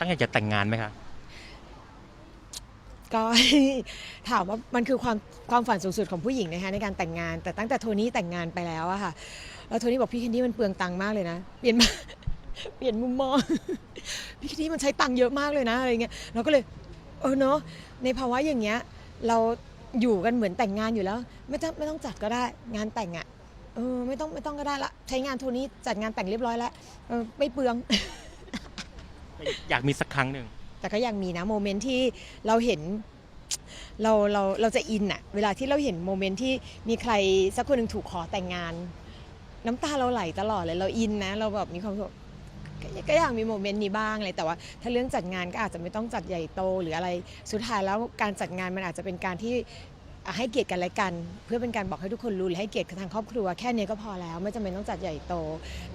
ตั้งใจจะแต่งงานไหมคะก็ ถามว่ามันคือความความฝันสูงสุดของผู้หญิงนะคะในการแต่งงาน แต่ตั้งแต่โทนี่แต่งงานไปแล้วอะค่ะแล้วโทนี่บอกพี่แคนดี้มันเปลืองตังค์มากเลยนะเปลี่ยนมา เปลี่ยนมุมมอง พี่แคนดี้มันใช้ตังค์เยอะมากเลยนะอะไรเงี้ยเราก็เลยเออเนาะในภาวะอย่างเงี้ย เราอยู่กันเหมือนแต่งงานอยู่แล้ว ไม่ต้องไม่ต้องจัดก็ได้งานแต่งอะเออไม่ต้องไม่ต้องก็ได้ละใช้งานโทนี่จัดงานแต่งเรียบร้อยแล้วเออไม่เปลือง อยากมีสักครั้งหนึ่ง แต่ก็ยังมีนะโมเมนต์ที่เราเห็นเราเราเราจะอินอะเวลาที่เราเห็นโมเมนต์ที่มีใครสักคนหนึ่งถูกขอแต่งงาน น้ำตาเราไหลตลอดเลยเราอินนะ เราแบบมีความรู้สึกก็ก็อยากมีโมเมนต์นี้บ้างเลยแต่ว่า ถ้าเรื่องจัดงานก็อาจจะไม่ต้องจัดใหญ่โตหรืออะไรสุดท้ายแล้วการจัดงานมันอาจจะเป็นการที่ ให้เกียรติกันและกัน เพื่อเป็นการบอกให้ทุกคนรู้หรือให้เกียรติทางครอบครัวแค่นี้ก็พอแล้ว ไม่จำเป็นต้องจัดใหญ่โต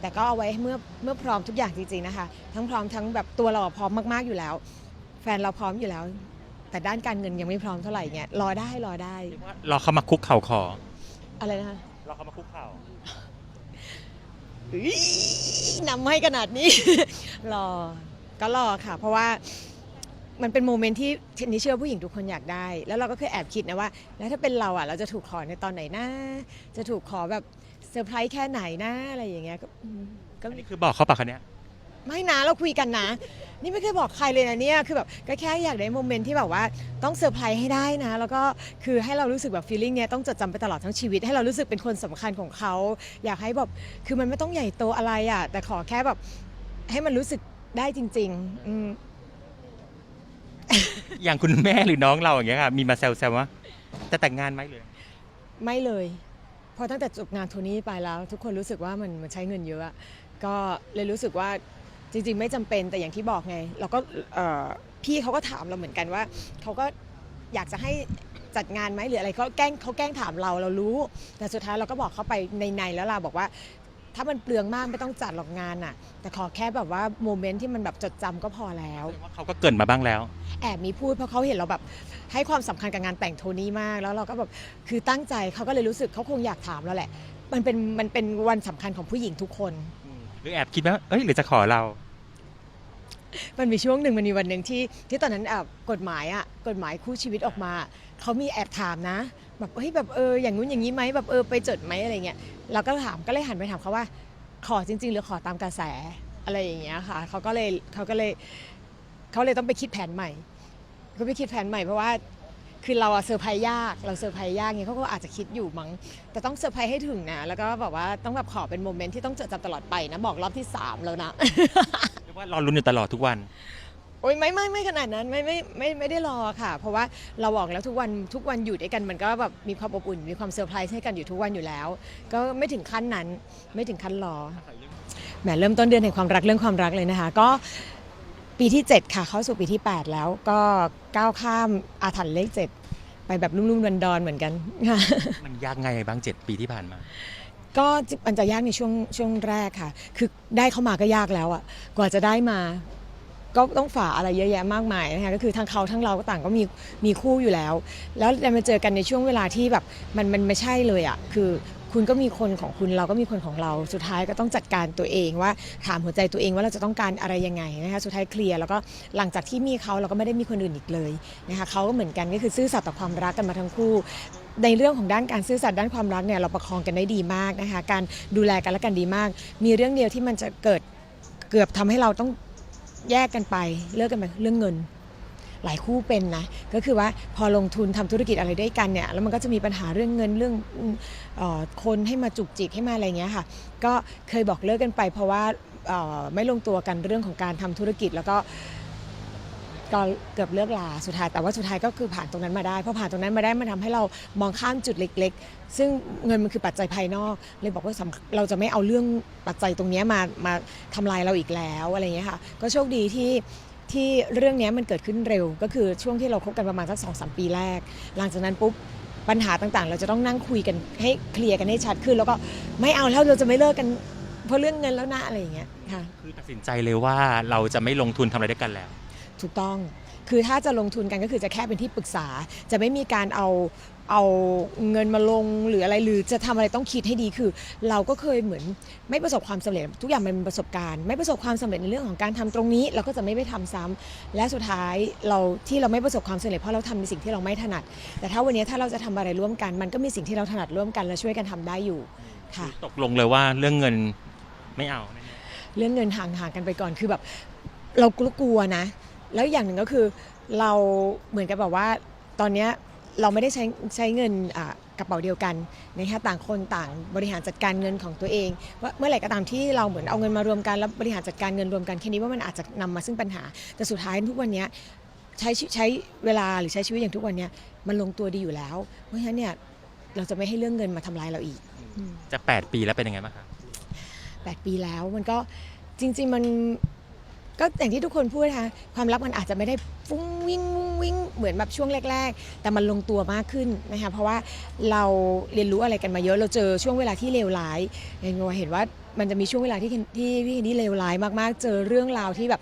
แต่ก็เอาไว้เมื่อเมื่อพร้อมทุกอย่างจริงๆนะคะ ทั้งพร้อมทั้งแบบตัวเราอะพร้อมมากๆอยู่แล้ว แฟนเราพร้อมอยู่แล้ว แต่ด้านการเงินยังไม่พร้อมเท่าไหร่เงี้ยรอได้รอได้เรียกว่ารอเขามาคุกเข่าขออะไรนะคะรอเขามาคุกเข่าอุ๊ยนำให้ขนาดนี้ รอก็รอค่ะ เพราะว่า มันเป็นโมเมนต์ที่เทนนี่เชื่อผู้หญิงทุกคนอยากได้ แล้วเราก็เคยแอบคิดนะว่า แล้วถ้าเป็นเราอะเราจะถูกขอในตอนไหนนะจะถูกขอแบบเซอร์ไพรส์แค่ไหนนะอะไรอย่างเงี้ยก็อืมก็ อันนี้คือบอกเขาปะคะเนี้ยไม่นะเราคุยกันนะ นี่ไม่เคยบอกใครเลยนะเนี่ยคือแบบก็แค่อยากได้โมเมนต์ที่แบบว่าต้องเซอร์ไพรส์ให้ได้นะ แล้วก็คือให้เรารู้สึกแบบฟีลลิ่งเนี้ยต้องจดจำไปตลอดทั้งชีวิต ให้เรารู้สึกเป็นคนสำคัญของเขาอยากให้แบบคือมันไม่ต้องใหญ่โตอะไรอะแต่ขอแค่แบบให้มันรู้สึกได้จริง ๆ อืม อย่างคุณแม่หรือน้องเราอย่างเงี้ยค่ะมีมาแซวๆว่าจะแต่งงานไหมเลยไม่เลยพราะตั้งแต่จบงานโทนี่ไปแล้ว ทุกคนรู้สึกว่ามันมันใช้เงินเยอะอะก็เลยรู้สึกว่าจริง ๆ ไม่จำเป็นแต่อย่างที่บอกไง เราก็เอ่อพี่เขาก็ถามเราเหมือนกันว่าเขาก็อยากจะให้จัดงานไหมหรืออะไรเขาแกล้งเขาแกล้งถามเราเรารู้ แต่สุดท้ายเราก็บอกเขาไปในๆแล้วเราบอกว่า ถ้ามันเปลืองมากไม่ต้องจัดหรอกงานอะแต่ขอแค่แบบว่าโมเมนต์ที่มันแบบจดจำก็พอแล้วแสดงว่าเขาก็เกรินมาบ้างแล้ว แอบมีพูดเพราะเขาเห็นเราแบบให้ความสำคัญกับงานแต่งโทนี่มาก แล้วเราก็แบบคือตั้งใจเขาก็เลยรู้สึกเขาคงอยากถามแล้วแหละ มันเป็นมันเป็นวันสำคัญของผู้หญิงทุกคน หรือแอบคิดว่าเอ้ยหรือจะขอเรา มันมีช่วงหนึ่งมันมีวันหนึ่งที่ที่ตอนนั้นอะกฎหมายอะกฎหมายคู่ชีวิตออกมาเขามีแอบถามนะแบบเฮ้ยแบบเอออย่างงู้นอย่างนี้ไหมแบบเออไปจดไหมอะไรเงี้ยเราก็ถามก็เลยหันไปถามเขาว่า ขอจริง ๆ หรือขอตามกระแสอะไรอย่างเงี้ยค่ะเขาก็เลยเขาก็เลยเขาเลยต้องไปคิดแผนใหม่ก็ไปคิดแผนใหม่เพราะว่าคือเราเซอร์ไพรส์ยาก เราเซอร์ไพรส์ยากเงี้ยเขาก็อาจจะคิดอยู่มั้ง แต่ต้องเซอร์ไพรส์ให้ถึงนะ แล้วก็แบบว่าต้องแบบขอเป็นโมเมนต์ที่ต้องจดจำตลอดไปนะ บอกรอบที่สามแล้วนะ ว่ารอลุ้นอยู่ตลอดทุกวัน โอ้ยไม่ไม่ไม่ขนาดนั้นไม่ไม่ไม่ไม่ได้รอค่ะ เพราะว่าเราบอกแล้วทุกวันทุกวันอยู่ด้วยกันมันก็แบบมีความอบอุ่น มีความเซอร์ไพรส์ให้กันอยู่ทุกวันอยู่แล้ว ก็ไม่ถึงขั้นนั้น ไม่ถึงขั้นรอแหมเริ่มต้นเดือนแห่งความรักเรื่องความรักเลยนะคะ ก็ปีที่ 7 ค่ะ เข้าสู่ปีที่ 8 แล้วก็ก้าวข้ามอาถรรพ์เลข 7 ไปแบบลุ่มๆดอนๆเหมือนกันค่ะ มันยากไงบ้างเจ็ดปีที่ผ่านมา ก็มันจะยากในช่วงช่วงแรกค่ะ คือได้เข้ามาก็ยากแล้วอะกว่าจะได้มา ก็ต้องฝ่าอะไรเยอะแยะมากมายนะคะก็คือทั้งเขาทั้งเราก็ต่างก็มีมีคู่อยู่แล้ว แล้วได้มาเจอกันในช่วงเวลาที่แบบมันมันไม่ใช่เลยอะคือคุณก็มีคนของคุณเราก็มีคนของเราสุดท้ายก็ต้องจัดการตัวเองว่าถามหัวใจตัวเองว่าเราจะต้องการอะไรยังไงนะคะสุดท้ายเคลียร์แล้วก็หลังจากที่มีเขาเราก็ไม่ได้มีคนอื่นอีกเลยนะคะเขาก็เหมือนกันก็คือซื่อสัตย์ต่อความรักกันมาทั้งคู่ ในเรื่องของด้านการซื่อสัตย์ด้านความรักเนี่ยเราประคองกันได้ดีมากนะคะ การดูแลกันและกันดีมาก มีเรื่องเดียวที่มันจะเกิดเกือบทำให้เราต้องแยกกันไปเลิกกันไปเรื่องเงิน หลายคู่เป็นนะก็คือว่าพอลงทุนทำธุรกิจอะไรด้วยกันเนี่ยแล้วมันก็จะมีปัญหาเรื่องเงินเรื่องเออคนให้มาจุกจิกให้มาอะไรเงี้ยค่ะ ก็เคยบอกเลิกกันไป เพราะว่าเอ่อไม่ลงตัวกันเรื่องของการทำธุรกิจแล้วก็ ก็เกือบเลิกลาสุดท้ายแต่ว่าสุดท้ายก็คือผ่านตรงนั้นมาได้พอผ่านตรงนั้นมาได้มันทำให้เรามองข้ามจุดเล็ก ๆ ซึ่งเงินมันคือปัจจัยภายนอกเลยบอกว่าเราจะไม่เอาเรื่องปัจจัยตรงนี้มามาทำลายเราอีกแล้วอะไรอย่างเงี้ยค่ะก็โชคดีที่ที่เรื่องนี้มันเกิดขึ้นเร็ว ก็คือช่วงที่เราคบกันประมาณสักสองสามปีแรก หลังจากนั้นปุ๊บปัญหาต่างๆ เราจะต้องนั่งคุยกันให้เคลียร์กันให้ชัดขึ้น แล้วก็ไม่เอาแล้วเราจะไม่เลิกกันเพราะเรื่องเงินแล้วนะอะไรอย่างเงี้ยค่ะคือตัดสินใจเลยว่าเราจะไม่ลงทุนทำอะไรด้วยกันแล้ว ถูกต้อง คือถ้าจะลงทุนกันก็คือจะแค่เป็นที่ปรึกษา จะไม่มีการเอาเอาเงินมาลงหรืออะไรหรือจะทำอะไรต้องคิดให้ดีคือ เราก็เคยเหมือนไม่ประสบความสำเร็จทุกอย่างมันเป็นประสบการณ์ ไม่ประสบความสำเร็จในเรื่องของการทำตรงนี้ เราก็จะไม่ไปทำซ้ำและสุดท้ายเราที่เราไม่ประสบความสำเร็จเพราะเราทำในสิ่งที่เราไม่ถนัด แต่ถ้าวันนี้ถ้าเราจะทำอะไรร่วมกัน มันก็มีสิ่งที่เราถนัดร่วมกันและช่วยกันทำได้อยู่ค่ะตกลงเลยว่าเรื่องเงินไม่เอาแน่เรื่องเงินห่างๆกันไปก่อนคือแบบเรากลัวๆนะ แล้วอย่างหนึ่งก็คือเราเหมือนกับแบบว่าตอนเนี้ยเราไม่ได้ใช้ใช้เงินอ่ากระเป๋าเดียวกันนะคะต่างคนต่างบริหารจัดการเงินของตัวเองว่าเมื่อไหร่ก็ตามที่เราเหมือนเอาเงินมารวมกันแล้วบริหารจัดการเงินรวมกันแค่นี้ว่ามันอาจจะนำมาซึ่งปัญหา แต่สุดท้ายทุกวันเนี้ยใช้ชีใช้เวลาหรือใช้ชีวิตอย่างทุกวันเนี้ยมันลงตัวดีอยู่แล้ว เพราะฉะนั้นเนี่ยเราจะไม่ให้เรื่องเงินมาทำร้ายเราอีกอืมๆจะ 8 ปีแล้วเป็นยังไงบ้างคะแปดปีแล้วมันก็จริง ๆ มัน ก็อย่างที่ทุกคนพูดนะคะความรักมันอาจจะไม่ได้ฟุ้งวิ่งวุ่งวิ่งเหมือนแบบช่วงแรก ๆ แต่มันลงตัวมากขึ้นนะคะเพราะว่าเราเรียนรู้อะไรกันมาเยอะเราเจอช่วงเวลาที่เลวร้ายอย่างเราเห็นว่ามันจะมีช่วงเวลาที่ที่พี่เคนนี่เลวร้ายมากๆ เจอเรื่องราวที่แบบ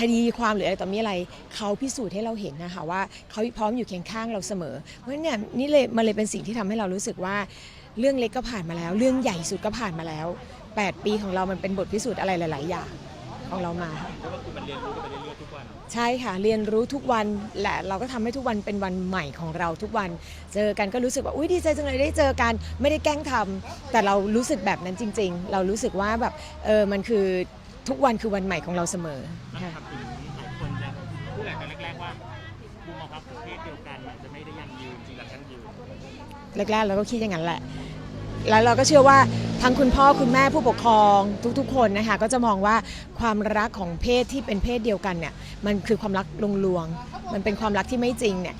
คดีความหรืออะไรต่อมีอะไรเขาพิสูจน์ให้เราเห็นนะคะว่าเขาพร้อมอยู่เคียงข้างเราเสมอ เพราะฉะนั้นเนี่ยนี่เลยมันเลยเป็นสิ่งที่ทำให้เรารู้สึกว่าเรื่องเล็กก็ผ่านมาแล้ว เรื่องใหญ่สุดก็ผ่านมาแล้ว 8 ปีของเรามันเป็นบทพิสูจน์อะไรหลาย ๆ อย่าง ของเรามาค่ะใช่ค่ะเรียนรู้ทุกวันและเราก็ทำให้ทุกวันเป็นวันใหม่ของเราทุกวัน เจอกันก็รู้สึกว่าอุ้ยดีใจจังเลยได้เจอกันไม่ได้แกล้งทำแต่เรารู้สึกแบบนั้นจริง ๆ เรารู้สึกว่าแบบเออมันคือทุกวันคือวันใหม่ของเราเสมอค่ะถามถึงหลายคนจะพูดหลายตอนแรกๆว่าบูมครับประเภทเดียวกันมันจะไม่ได้ยั่งยืนจริงๆแล้วยั่งยืน แรกๆเราก็คิดอย่างนั้นแหละ แล้วเราก็เชื่อว่า ทั้งคุณพ่อคุณแม่ผู้ปกครองทุกๆ คนนะคะก็จะมองว่าความรักของเพศที่เป็นเพศเดียวกันเนี่ยมันคือความรักลวงๆมันเป็นความรักที่ไม่จริงเนี่ย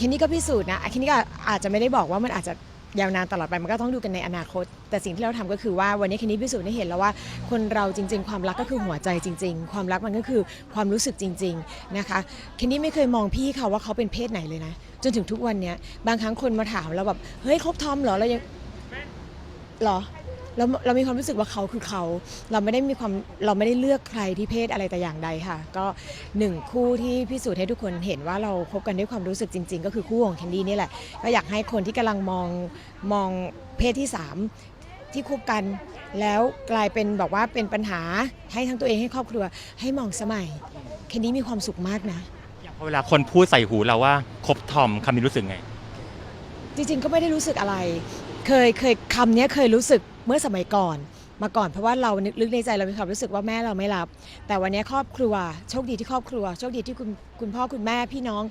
ทีนี้ก็พิสูจน์นะทีนี้ก็อาจจะไม่ได้บอกว่ามันอาจจะยาวนานตลอดไปมันก็ต้องดูกันในอนาคต แต่สิ่งที่เราทำก็คือว่าวันนี้คินี้พิสูจน์ให้เห็นแล้วว่า คนเราจริง ๆ ความรักก็คือหัวใจจริง ๆ ความรักมันก็คือความรู้สึกจริง ๆนะคะคินี้ไม่เคยมองพี่เขาว่าเขาเป็นเพศไหนเลยนะจนถึงทุกวันนี้บางครั้งคนมาถามเราแบบเฮ้ยคบทอมเหรอเรายังเหรอ เราเรามีความรู้สึกว่าเขาคือเขา เราไม่ได้มีความเราไม่ได้เลือกใครที่เพศอะไรแต่อย่างใดค่ะ ก็หนึ่งคู่ที่พิสูจน์ให้ทุกคนเห็นว่าเราคบกันด้วยความรู้สึกจริง ๆ ก็คือคู่ของแคนดี้นี่แหละ ก็อยากให้คนที่กำลังมองมองเพศที่สามที่คบกัน แล้วกลายเป็นบอกว่าเป็นปัญหาให้ทั้งตัวเองให้ครอบครัวให้มองสมัยแคนดี้มีความสุขมากนะอย่างพอเวลาคนพูดใส่หูเราว่าคบทอมคำนี้รู้สึกไง จริงๆก็ไม่ได้รู้สึกอะไร เคยเคยคำเนี้ยเคยรู้สึก เมื่อสมัยก่อนมาก่อนเพราะว่าเราลึกในใจเรามีความรู้สึกว่าแม่เราไม่รับ แต่วันนี้ครอบครัวโชคดีที่ครอบครัว โชคดีที่คุณคุณพ่อคุณแม่พี่น้อง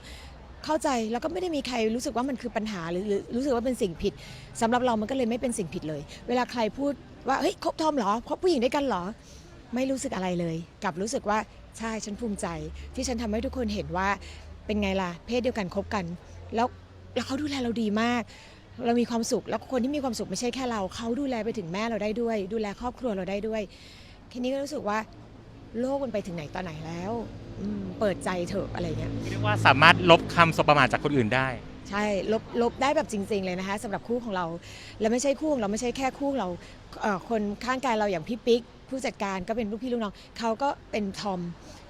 เข้าใจแล้วก็ไม่ได้มีใครรู้สึกว่ามันคือปัญหาหรือรู้สึกว่าเป็นสิ่งผิดสำหรับเรามันก็เลยไม่เป็นสิ่งผิดเลย เวลาใครพูดว่าเฮ้ยคบทอมเหรอคบผู้หญิงด้วยกันเหรอ ไม่รู้สึกอะไรเลยกลับรู้สึกว่าใช่ฉันภูมิใจ ที่ฉันทำให้ทุกคนเห็นว่าเป็นไงล่ะเพศเดียวกันคบกัน แล้วแล้วเขาดูแลเราดีมาก เรามีความสุขแล้วคนที่มีความสุขไม่ใช่แค่เราเขาดูแลไปถึงแม่เราได้ด้วย ดูแลครอบครัวเราได้ด้วยทีนี้ก็รู้สึกว่าโลกมันไปถึงไหนตอนไหนแล้วอืมเปิดใจเถอะอะไรเงี้ย เรียกว่าสามารถลบคำสบประมาทจากคนอื่นได้ ใช่ลบลบได้แบบจริง ๆ เลยนะคะสำหรับคู่ของเรา และไม่ใช่คู่ของเราไม่ใช่แค่คู่เราเอ่อคนข้างกายเราอย่างพี่ปิ๊ก ผู้จัดการก็เป็นลูกพี่ลูกน้องเขาก็เป็นทอม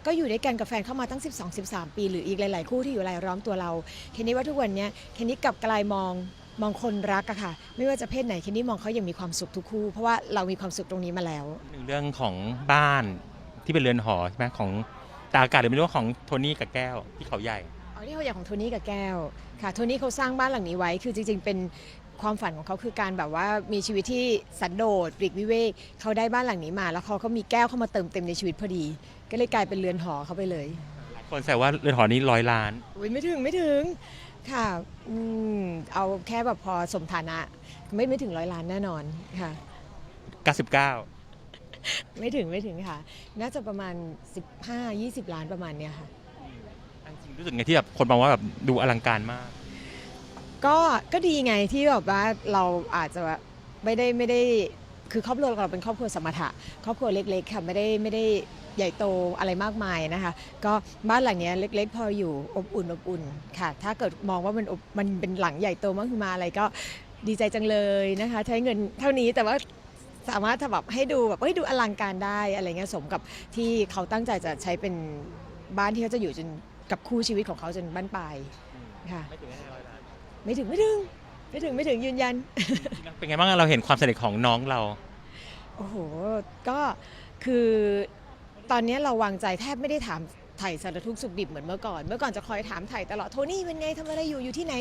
ก็อยู่ด้วยกันกับแฟนเข้ามาตั้ง 12 13 ปี หรืออีกหลาย ๆ คู่ที่อยู่รายล้อมตัวเรา เคนนี่ว่าทุกวันเนี้ยเคนนี่กลับกลายมอง มองคนรักอะค่ะ ไม่ว่าจะเพศไหนเคนนี่มองเขายังมีความสุขทุกคู่ เพราะว่าเรามีความสุขตรงนี้มาแล้ว หนึ่งเรื่องของบ้านที่เป็นเรือนหอใช่ไหมของตากอากาศหรือไม่รู้ว่าของโทนี่กับแก้วที่เขาใหญ่ อ๋อนี่เขาอย่างของโทนี่กับแก้วค่ะโทนี่เขาสร้างบ้านหลังนี้ไว้ คือจริงๆ เป็นความฝันของเขาคือการแบบว่ามีชีวิตที่สันโดษปลีกวิเวกเขาได้บ้านหลังนี้มา แล้วเขาก็มีแก้วเข้ามาเติมเต็มในชีวิตพอดี ก็เลยกลายเป็นเรือนหอเขาไปเลยหลายคนแซวว่าเรือนหอนี้ร้อยล้าน อุ้ยไม่ถึงไม่ถึง ค่ะอืมเอาแค่แบบพอสมฐานะ ไม่ไม่ถึงร้อยล้านแน่นอนค่ะ 99 ไม่ถึงไม่ถึงค่ะ น่าจะประมาณ 15-20 ล้านประมาณเนี้ยค่ะ อันจริงรู้สึกไงที่แบบคนมองว่าแบบดูอลังการมาก ก็ก็ดีไงที่แบบว่าเราอาจจะแบบไม่ได้ไม่ได้คือครอบครัวเราเป็นครอบครัวสมถะครอบครัวเล็กๆค่ะไม่ได้ไม่ได้ ใหญ่โตอะไรมากมายนะคะ ก็บ้านหลังเนี้ยเล็ก ๆ พออยู่อบอุ่นอบอุ่นค่ะ ถ้าเกิดมองว่ามันอบมันเป็นหลังใหญ่โตมากขึ้นมาอะไรก็ดีใจจังเลยนะคะ ใช้เงินเท่านี้แต่ว่าสามารถทำแบบให้ดูแบบเฮ้ยดูอลังการได้อะไรเงี้ยสมกับที่เขาตั้งใจจะใช้เป็นบ้านที่เขาจะอยู่จนกับคู่ชีวิตของเขาจนบั้นปลายค่ะไม่ถึงห้าร้อยล้านไม่ถึงไม่ถึงไม่ถึงไม่ถึงยืนยัน เป็นไงบ้างเราเห็นความสำเร็จของน้องเรา โอ้โห ก็คือ ตอนนี้เราวางใจแทบไม่ได้ถามไถ่สารทุกข์สุขดิบเหมือนเมื่อก่อน เมื่อก่อนจะคอยถามไถ่ตลอดโทนี่เป็นไงทำอะไรอยู่อยู่ที่ไหน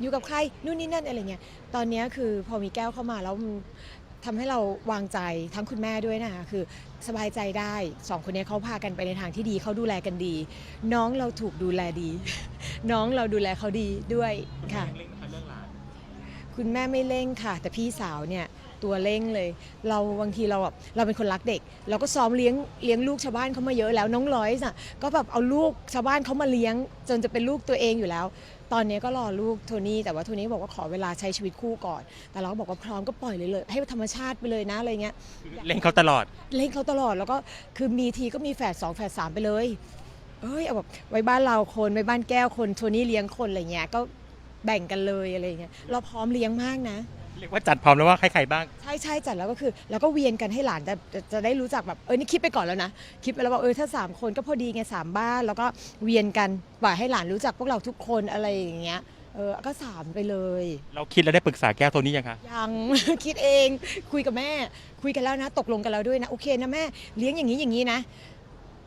อยู่กับใครนู่นนี่นั่นอะไรเงี้ยตอนนี้คือพอมีแก้วเข้ามาแล้วมันทำให้เราวางใจทั้งคุณแม่ด้วยนะคะคือสบายใจได้สองคนนี้เขาพากันไปในทางที่ดีเขาดูแลกันดี น้องเราถูกดูแลดี น้องเราดูแลเขาดีด้วยค่ะ เร่งนะคะเรื่องหลาน คุณแม่ไม่เร่งค่ะ แต่พี่สาวเนี่ย ตัวเร่งเลย เราบางทีเราแบบเราเป็นคนรักเด็ก เราก็ซ้อมเลี้ยงเลี้ยงลูกชาวบ้านเขามาเยอะแล้วน้องร้อยน่ะก็แบบเอาลูกชาวบ้านเขามาเลี้ยง จนจะเป็นลูกตัวเองอยู่แล้ว ตอนนี้ก็รอลูกโทนี่แต่ว่าโทนี่บอกว่าขอเวลาใช้ชีวิตคู่ก่อน แต่เราก็บอกว่าพร้อมก็ปล่อยเลยเลย ให้ธรรมชาติไปเลยนะอะไรเงี้ยเร่งเขาตลอด เล่นเขาตลอดแล้วก็คือมีทีก็มีแฝดสองแฝดสามไปเลยเอ้ยเอาแบบไว้บ้านเราคนไว้บ้านแก้วคนโทนี่เลี้ยงคนอะไรเงี้ยก็แบ่งกันเลยอะไรเงี้ยเราพร้อมเลี้ยงมากนะ เรียกว่าจัดพร้อมแล้วว่าใครๆบ้าง ใช่ใช่จัดแล้วก็คือแล้วก็เวียนกันให้หลานจะจะจะได้รู้จักแบบเออนี่คิดไปก่อนแล้วนะคิดไปแล้วว่าเออถ้าสามคนก็พอดีไงสามบ้าน แล้วก็เวียนกันปล่อยให้หลานรู้จักพวกเราทุกคนอะไรอย่างเงี้ยเออก็สามไปเลย เราคิดแล้วได้ปรึกษาแก้วตัวนี้ยังคะ ยัง คิดเองคุยกับแม่ คุยกันแล้วนะ ตกลงกันแล้วด้วยนะ โอเคนะแม่เลี้ยงอย่างนี้อย่างนี้นะ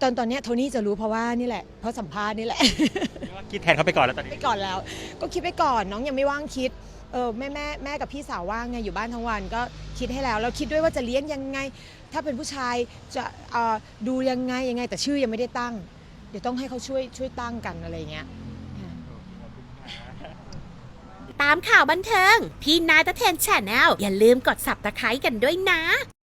ตอนตอนเนี้ยโทนี่จะรู้เพราะว่านี่แหละเพราะสัมภาษณ์นี่แหละเรียกว่าคิดแทนเขาไปก่อนแล้วตอนนี้ ไปก่อนแล้ว ก็คิดไปก่อนน้องยังไม่ว่างคิด เออแม่แม่แม่กับพี่สาวว่างไงอยู่บ้านทั้งวันก็คิดให้แล้วเราคิดด้วยว่าจะเลี้ยงยังไง ถ้าเป็นผู้ชายจะเอ่อดูยังไงยังไง แต่ชื่อยังไม่ได้ตั้ง เดี๋ยวต้องให้เขาช่วยช่วยตั้งกันอะไรเงี้ย ตามข่าวบันเทิง พี่นายตะเทนชนแนลอย่าลืมกดสับตะไคร้กันด้วยนะ